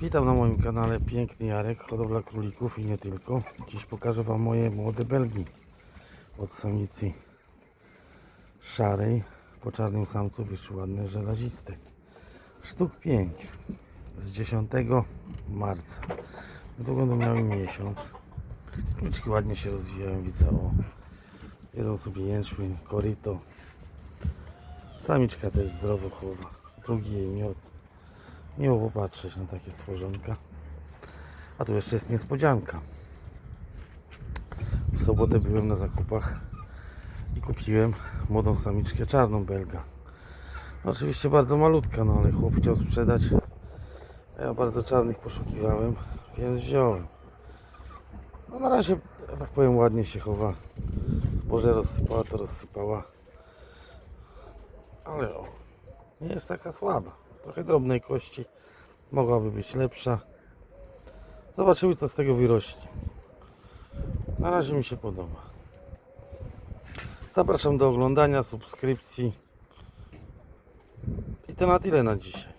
Witam na moim kanale Piękny Jarek, hodowla królików i nie tylko. Dziś pokażę Wam moje młode belgi od samicy szarej. Po czarnym samcu wyszły ładne żelaziste. Sztuk 5 z 10 marca. Długo będą miały miesiąc. Króliczki ładnie się rozwijają, widzę o. Jedzą sobie jęczmień, korito. Samiczka też zdrowo chowa. Drugi jej miod. Miło popatrzeć na takie stworzonka. A tu jeszcze jest niespodzianka. W sobotę byłem na zakupach i kupiłem młodą samiczkę czarną belga. No, oczywiście bardzo malutka, no ale chłop chciał sprzedać. Ja bardzo czarnych poszukiwałem, więc wziąłem. No na razie, ja tak powiem, ładnie się chowa. Zboże rozsypała, to rozsypała. Ale o, nie jest taka słaba. Trochę drobnej kości. Mogłaby być lepsza. Zobaczymy co z tego wyrośnie. Na razie mi się podoba. Zapraszam do oglądania, subskrypcji. I to na tyle na dzisiaj.